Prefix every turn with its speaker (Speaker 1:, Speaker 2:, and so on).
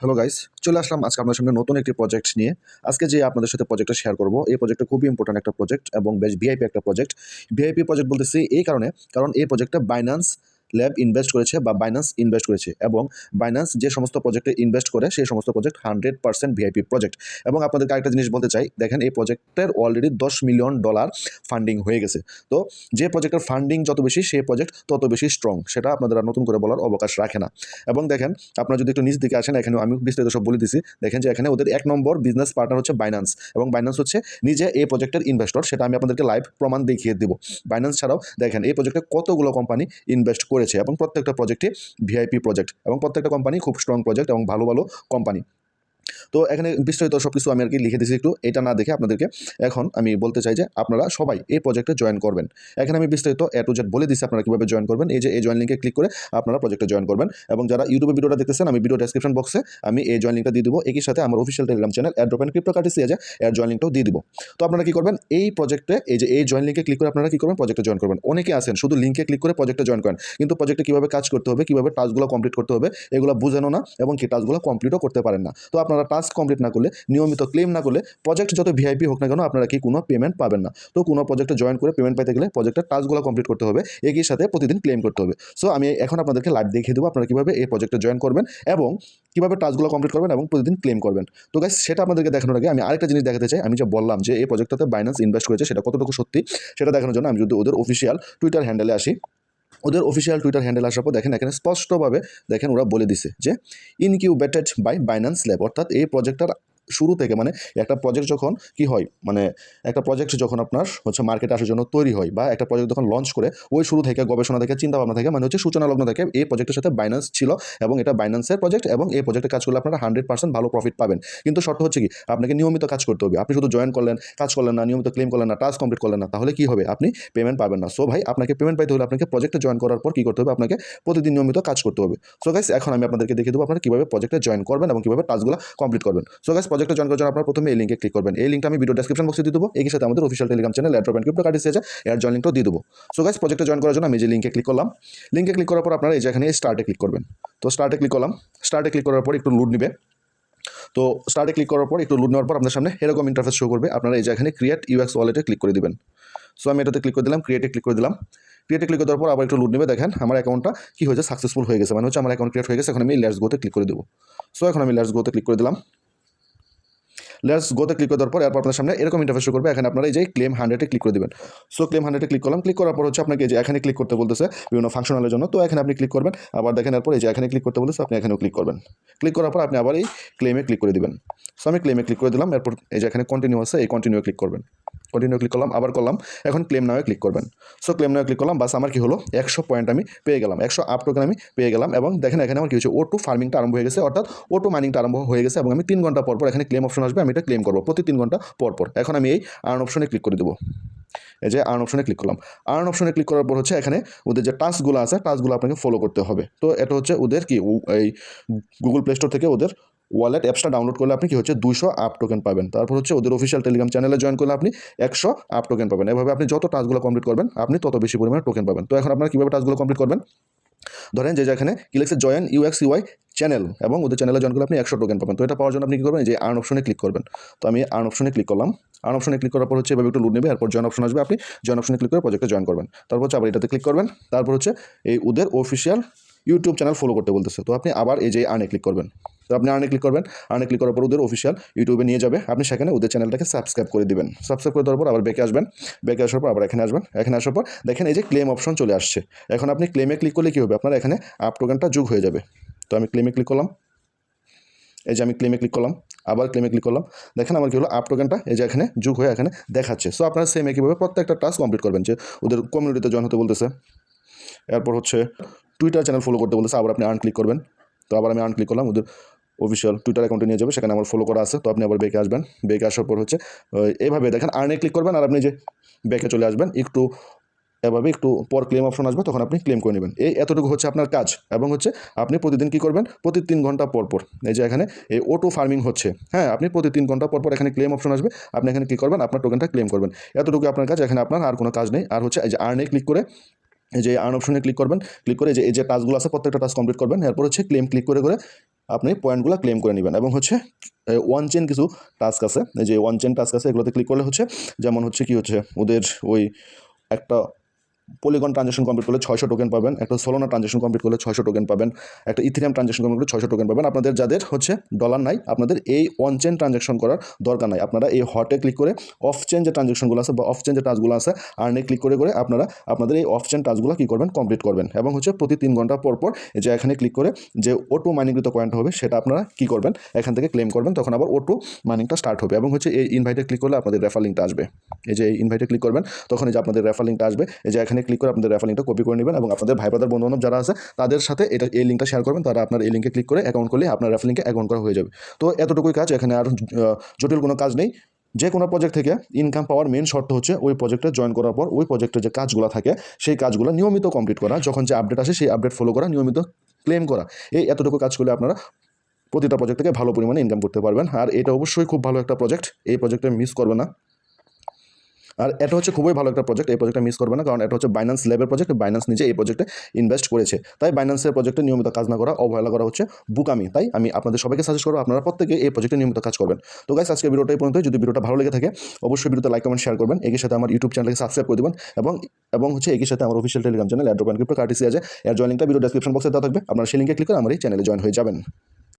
Speaker 1: Hello guys চলে আসলাম আজকে আপনার সামনে নতুন একটি প্রজেক্ট নিয়ে। আজকে যে আপনাদের সাথে প্রজেক্টটা শেয়ার করব, এই প্রজেক্টটা খুবই ইম্পর্টেন্ট একটা প্রজেক্ট এবং বেশ ভিআইপি একটা প্রজেক্ট ভিআইপি প্রজেক্ট বলতেছি এই কারণে, কারণ এই প্রজেক্টটা বাইন্যান্স ল্যাব ইনভেস্ট করেছে বা বাইন্যান্স ইনভেস্ট করেছে এবং বাইন্যান্স যে সমস্ত প্রজেক্টে ইনভেস্ট করে, সেই সমস্ত project hundred percent VIP project এবং আপনাদেরকে আরেকটা জিনিস বলতে চাই, দেখেন এই প্রজেক্টের অলরেডি দশ মিলিয়ন ডলার ফান্ডিং হয়ে গেছে। তো যে প্রজেক্টের ফান্ডিং যত বেশি, সেই প্রজেক্ট তত বেশি স্ট্রং সেটা আপনাদের নতুন করে বলার অবকাশ রাখে না। এবং দেখেন, আপনারা যদি একটু নিজ দিকে আসেন এখানে আমি বিস্তারিত সব বলে দিছি। দেখেন যে এখানে ওদের এক নম্বর বিজনেস পার্টনার হচ্ছে বাইন্যান্স এবং বাইন্যান্স হচ্ছে নিজে এই প্রজেক্টের ইনভেস্টর সেটা আমি আপনাদেরকে লাইভ প্রমাণ দেখিয়ে দিব। বাইন্যান্স ছাড়াও দেখেন, এই প্রজেক্টে কতগুলো কোম্পানি ইনভেস্ট করেছে এবং প্রত্যেকটা প্রজেক্টে ভিআইপি প্রজেক্ট এবং প্রত্যেকটা কোম্পানি খুব স্ট্রং প্রজেক্ট এবং ভালো ভালো কোম্পানি তো এখানে বিস্তারিত সব কিছু আমি আর কি লিখে দিয়েছি একটু। এটা না দেখে আপনাদেরকে এখন আমি বলতে চাই যে আপনারা সবাই এই প্রজেক্টে জয়েন করবেন। এখানে আমি বিস্তারিত এ টু জেড বলে দিচ্ছি আপনারা কীভাবে জয়েন করবেন। এই যে এই জয়েন লিঙ্কে ক্লিক করে আপনারা প্রজেক্টে জয়েন করবেন এবং যারা ইউটিউবে ভিডিওটা দেখতেছেন, আমি ভিডিও ডেসক্রিপশন বক্সে আমি এই জয়েন লিঙ্কটা দিয়ে দিব। একই সাথে আমার official Telegram channel airdrop and crypto currency আছে এর জয়েন লিঙ্কটাও দিয়ে দিব। তো আপনারা কি করবেন? এই প্রজেক্টে এই যে এই জয়েন লিঙ্কে ক্লিক করে আপনারা কি করবেন? প্রজেক্টে জয়েন করবেন। অনেকে আছেন, শুধু লিঙ্কে ক্লিক করে প্রজেক্টে জয়েন করেন। কিন্তু প্রজেক্টে কীভাবে কাজ করতে হবে, কীভাবে টাস্কগুলো কমপ্লিট করতে হবে, এগুলো বুঝেনও না এবং কি টাস্কগুলো কমপ্লিটও করতে পারেন না। তো আপনারা টাস্ক কমপ্লিট না করলে, নিয়মিত ক্লেম না করলে প্রজেক্ট যত ভিআইপি হোক না কেন, আপনারা কি কোনো পেমেন্ট পাবেন না। তো কোনো প্রজেক্টে জয়েন করে পেমেন্ট পাইতে গেলে প্রজেক্টের টাস্কগুলো কমপ্লিট করতে হবে, একই সাথে প্রতিদিন ক্লেম করতে হবে। সো আমি এখন আপনাদেরকে লাইভ দেখিয়ে দেবো আপনারা কীভাবে এই প্রজেক্টে জয়েন করবেন এবং কীভাবে টাস্কগুলো কমপ্লিট করবেন এবং প্রতিদিন ক্লেম করবেন। তো গাইস সেটা আপনাদেরকে দেখানোর আগে আমি আরেকটা জিনিস দেখাতে চাই। আমি যে বললাম যে এই প্রজেক্টটাতে বাইন্যান্স ইনভেস্ট করেছে, সেটা কতটুকু সত্যি, সেটা দেখানোর জন্য আমি যদি ওদের অফিসিয়াল টুইটার হ্যান্ডেলে আসি। ওদের অফিসিয়াল টুইটার হ্যান্ডেল আসার পর দেখেন এখানে স্পষ্টভাবে দেখেন ওরা বলে দিছে যে ইনকিউবেটেড বাই বাইন্যান্স ল্যাব অর্থাৎ এই প্রজেক্টটার শুরু থেকে মানে একটা প্রজেক্ট যখন কি হয় মানে একটা প্রজেক্ট যখন আপনার হচ্ছে মার্কেটে আসার জন্য তৈরি হয় বা একটা প্রজেক্ট যখন লঞ্চ করে, ওই শুরু থেকে গবেষণা থেকে চিন্তা ভাবনা থেকে মানে হচ্ছে সূচনা লগ্ন থেকে এই প্রজেক্টের সাথে বাইন্যান্স ছিল এবং এটা বাইন্যান্সের প্রজেক্ট এবং এই প্রজেক্টে কাজ করলে আপনারা হান্ড্রেড পার্সেন্ট ভালো প্রফিট পাবেন। কিন্তু শর্ত হচ্ছে কি, আপনাকে নিয়মিত কাজ করতে হবে। আপনি শুধু জয়েন করলেন, কাজ করলেন না, নিয়মিত ক্লেম করলেন না টাস্ক কমপ্লিট করলেন না, তাহলে কি হবে? আপনি পেমেন্ট পাবেন না। সো ভাই, আপনাকে পেমেন্ট পাইতে হলে আপনাকে প্রজেক্টে জয়েন করার পর কী করতে হবে? আপনাকে প্রতিদিন নিয়মিত কাজ করতে হবে। সো গাইস এখন আমি আপনাদেরকে দেখিয়ে দেবো আপনারা কীভাবে প্রজেক্টে জয়েন করবেন এবং কীভাবে টাস্কগুলো কমপ্লিট করবেন। সো গাইস প্রজেক্টে জয়েন করার জন্য আপনারা প্রথমে এই লিঙ্কে ক্লিক করবেন। এই লিঙ্কটা আমি ভিডিও ডেসক্রিপশন বক্সে দিয়ে দেবো। একই সাথে আমাদের official Telegram channel airdrop and crypto card এসেছে এর জয়েন লিঙ্কটাও দিয়ে দেবো। সো গাইস প্রজেক্টে জয়েন করার জন্য আমি যে লিঙ্কে ক্লিক করলাম। লিঙ্কে ক্লিক করার পর আপনারা এই যে এখানে স্টার্টে ক্লিক করবেন। তো স্টার্টে ক্লিক করলাম। স্টার্টে ক্লিক করার পর একটু লুড নেবে। তো স্টার্টে ক্লিক করার পর একটু লুড নেওয়ার পর আপনার সামনে এরকম ইন্টারফেস শো করবে। আপনারা এই যে এখানে ক্রিয়েট ইউএক্স ওয়ালেটে ক্লিক করে দিবেন। সো আমি এটাতে ক্লিক করে দিলাম ক্রিয়েটে ক্লিক করে দিলাম। ক্রিয়েটে ক্লিক করার পর আবার একটু লুড নেবে। দেখেন, আমার অ্যাকাউন্টটা কি হয়েছে? সাকসেসফুল হয়ে গেছে। মানে হচ্ছে আমার অ্যাকাউন্ট ক্রিয়েট হয়ে গেছে। এখন আমি লেটস গোতে ক্লিক করে দেবো। সো এখন আমি লেটস গোতে ক্লিক করে দিলাম। লেটস গোতে ক্লিক করার পর আপনার সামনে এরকম ইন্টারফেস করবে। এখানে আপনারা এই যে ক্লেম হান্ড্রেডে ক্লিক করে দেবেন। সো ক্লেম হান্ড্রেডে ক্লিক করলাম। ক্লিক করার পর হচ্ছে আপনাকে যে এখানে ক্লিক করতে বলতেছে বিভিন্ন ফাংশনালের জন্য। তো এখানে আপনি ক্লিক করবেন। আবার দেখেন এরপর এই যে এখানে ক্লিক করতে বলতেছে, আপনি এখানেও ক্লিক করবেন। ক্লিক করার পর আপনি আবার এই ক্লেমে ক্লিক করে দিবেন। সো আমি ক্লেমে ক্লিক করে দিলাম। এরপর এই যে এখানে কন্টিনিউ আছে, এই কন্টিনিউ ক্লিক করবেন। কন্টিনিউ ক্লিক করলাম, আবার করলাম। এখন ক্লেম নামে ক্লিক করবেন। সো ক্লেম নামে ক্লিক করলাম। বাস আমার কি হলো? একশো পয়েন্ট আমি পেয়ে গেলাম। একশো আপ টোকেন আমি পেয়ে গেলাম। এবং দেখেন এখানে আমার কি হচ্ছে ও টু ফার্মিংটা আরম্ভ হয়ে গেছে। অর্থাৎ ও টু মাইনিংটা আরম্ভ হয়ে গেছে। এবং আমি তিন ঘণ্টা পর পর এখানে ক্লেম অপশন আসবে। আমি এটা ক্লেম করব। প্রতি তিন ঘণ্টা পর পর। এখন আমি এই আর্ন অপশনে ক্লিক করে দেবো। এই যে আর্ন অপশনে ক্লিক করলাম। আর্ন অপশনে ক্লিক করার পর হচ্ছে এখানে ওদের যে টাস্কগুলো আছে টাস্কগুলো আপনাকে ফলো করতে হবে। তো এটা হচ্ছে ওদের কি এই গুগল প্লে স্টোর থেকে ওদের ওয়ালেট অ্যাপসটা ডাউনলোড করলে আপনি কি হচ্ছে দুশো আপ টোকেন পাবেন। তারপর হচ্ছে ওদের অফিসিয়াল টেলিগ্রাম চ্যানেলে জয়েন করলে আপনি একশো আপ টোকেন পাবেন। এভাবে আপনি যত টাস্কগুলো কমপ্লিট করবেন, আপনি তত বেশি পরিমাণে টোকেন পাবেন। তো এখন আপনারা কীভাবে টাস্কগুলো কমপ্লিট করবেন? ধরেন যে যেখানে কি জয়েন ইউএক্স ইউআই চ্যানেল এবং ওদের চ্যানেলে জয়েন করলে আপনি একশো টোকেন পাবেন। তো এটা পাওয়ার জন্য আপনি কী করবেন? যে আর্ন অপশনে ক্লিক করবেন। তো আমি আর্ন অপশনে ক্লিক করলাম। আর্ন অপশনে ক্লিক করার পর হচ্ছে এভাবে একটু লুট নেবে, এরপর জয়েন অপশন আসবে, আপনি জয়েন অপশনে ক্লিক করে প্রজেক্টে জয়েন করবেন। তারপর হচ্ছে আবার এটাতে ক্লিক করবেন। তারপর হচ্ছে এই ওদের অফিসিয়াল ইউটিউব চ্যানেল ফলো করতে বলতেছে। তো আপনি আবার এই যে আর্নে ক্লিক করবেন। তো আপনি আর্নে ক্লিক করবেন। আর্নে ক্লিক করার পর ওদের অফিসিয়াল ইউটিউবে নিয়ে যাবে। আপনি সেখানে ওদের চ্যানেলটাকে সাবস্ক্রাইব করে দেবেন। সাবস্ক্রাইব করে দেওয়ার পর আবার বেঁকে আসবেন। বেঁকে আসার পর আবার এখানে আসবেন। এখানে আসার পর দেখেন এই যে ক্লেম অপশন চলে আসছে। এখন আপনি ক্লেমে ক্লিক করলে কী হবে? আপনার এখানে আপ টোকেনটা যোগ হয়ে যাবে। তো আমি ক্লেমে ক্লিক করলাম। এই যে আমি ক্লেমে ক্লিক করলাম। আবার ক্লেমে ক্লিক করলাম। দেখেন আমার কী হলো? আপ টোকেনটা এই যে এখানে যোগ হয়ে এখানে দেখাচ্ছে। সো আপনারা সেম একইভাবে প্রত্যেকটা টাস্ক কমপ্লিট করবেন যে ওদের কমিউনিটিতে জয়েন হতে বলতেছে। এরপর হচ্ছে টুইটার চ্যানেল ফলো করতে বলতেছে। আবার আপনি আর্ন ক্লিক করবেন। তো আবার আমি আর্ন ক্লিক করলাম। ওদের অফিসিয়াল টুইটার অ্যাকাউন্টে নিয়ে যাবে, সেখানে আমার ফলো করা আছে, তো আপনি আবার বেঁকে আসবেন। বেঁকে আসার পর হচ্ছে ওই এইভাবে দেখেন আর্নে ক্লিক করবেন আর আপনি যে বেঁকে চলে আসবেন, একটু এভাবে একটু পর ক্লেম অপশন আসবে, তখন আপনি ক্লেম করে নেবেন। এই এতটুকু হচ্ছে আপনার কাজ এবং হচ্ছে আপনি প্রতিদিন কী করবেন? প্রতি তিন ঘণ্টা পর পর, এই যে এখানে এই অটো ফার্মিং হচ্ছে হ্যাঁ আপনি প্রতি তিন ঘণ্টা পর পর এখানে ক্লেম অপশন আসবে, আপনি এখানে কী করবেন? আপনার টোকেনটা ক্লেম করবেন। এতটুকু আপনার কাজ, এখানে আপনার আর কোনো কাজ নেই। আর হচ্ছে এই যে আর্নে ক্লিক করে যে আর্ন অপশনে ক্লিক করবেন ক্লিক করে যে, এই যে টাস্কগুলো আছে, প্রত্যেকটা টাস্ক কমপ্লিট করবেন, এরপর হচ্ছে ক্লেম ক্লিক করে করে আপনি পয়েন্টগুলো ক্লেম করে নেবেন। এবং হচ্ছে ওয়ান চেন কিছু টাস্ক আছে। যে ওয়ান চেন টাস্ক আছে, এগুলোতে ক্লিক করলে হচ্ছে, যেমন হচ্ছে কি হচ্ছে, ওদের ওই একটা পলিগন ট্রানজেকশন কমপ্লিট করলে ছয়শো টোকেন পাবেন, একটা সোলোনা ট্রানজেকশন কমপ্লিট করলে ছয়শো টোকেন পাবেন, একটা ইথিরিয়াম ট্রানজেকশন কমপ্লিট করলে ছয়শো টোকেন পাবেন। আপনাদের যাদের হচ্ছে ডলার নাই, আপনাদের এই অন চেন ট্রানজেকশন করার দরকার নাই। আপনারা এই হটে ক্লিক করে অফ চেন যে ট্রানজেকশনগুলো আছে বা অফ চেন যে টাচগুলো আছে আর্নে ক্লিক করে করে আপনারা, আপনাদের এই অফ চেন টাচগুলো কী করবেন কমপ্লিট করবেন। এবং হচ্ছে প্রতি তিন ঘণ্টা পর পর যে এখানে ক্লিক করে যে ওটু মাইনিংকৃত কয়েনটা হবে, সেটা আপনারা কী করবেন? এখান থেকে ক্লেম করবেন, তখন আবার ওটু মাইনিংটা স্টার্ট হবে। এবং হচ্ছে এই ইনভাইটে ক্লিক করলে আপনাদের রেফার লিঙ্কটা আসবে। এই যে ইনভাইটে ক্লিক করবেন, তখন এই যে আপনাদের রেফার লিঙ্কটা আসবে। এই যে এখানে ক্লিক করে আপনাদের রেফার লিঙ্কটা কপি করে নেবেন এবং আপনাদের ভাই ব্রাদার বন্ধু যারা আছে, তাদের সাথে এটা, এই লিঙ্কটা শেয়ার করবেন। তারা আপনার এই লিঙ্কে ক্লিক করে অ্যাকাউন্ট করলে আপনার রেফার লিঙ্কে অ্যাকাউন্ট করা হয়ে যাবে। তো এতটুকুই কাজ, এখানে আর জটিল কোনো কাজ নেই। যে কোনো প্রজেক্ট থেকে ইনকাম পাওয়ার মেন শর্ত হচ্ছে ওই প্রজেক্টে জয়েন করার পর ওই প্রজেক্টের যে কাজগুলো থাকে, সেই কাজগুলো নিয়মিত কমপ্লিট করা। যখন যে আপডেট আসে, সেই আপডেট ফলো করা, নিয়মিত ক্লেম করা। এই এতটুকু কাজ করলে আপনারা প্রতিটা প্রজেক্ট থেকে ভালো পরিমাণে ইনকাম করতে পারবেন। আর এটা অবশ্যই খুব ভালো একটা প্রজেক্ট এই প্রজেক্টে মিস করবে না। আর এটা হচ্ছে খুবই ভালো একটা প্রজেক্ট এই প্রজেক্টটা মিস করবে না, কারণ এটা হচ্ছে বাইন্যান্স লেভেল প্রজেক্ট বাইন্যান্স নিজে এই প্রজেক্টে ইনভেস্ট করেছে। তাই বাইন্যান্সের প্রজেক্টে নিয়মিত কাজ না করা, অবহেলা করা হচ্ছে বুকামি। তাই আমি আপনাদের সবাইকে সাজেস্ট করব, আপনারা প্রত্যেকে এই প্রজেক্টে নিয়মিত কাজ করবেন। তো গাইস আজকে ভিডিওটা এই পর্যন্ত যদি ভিডিওটা ভালো লেগে থাকে, অবশ্যই ভিডিওতে লাইক কমেন্ট শেয়ার করবেন। একই সাথে আমার ইউটিউব চ্যানেলকে সাবস্ক্রাইব করে দেবেন এবং এবং হচ্ছে একই সাথে আমার official Telegram channel airdrop crypto currency আছে। এর জয়েন লিঙ্কটা ভিডিও ডেসক্রিপশন বক্সে দেওয়া থাকবে। আপনারা সেই লিঙ্কে ক্লিক করে আমার এই চ্যানেলে জয়েন হয়ে যাবেন।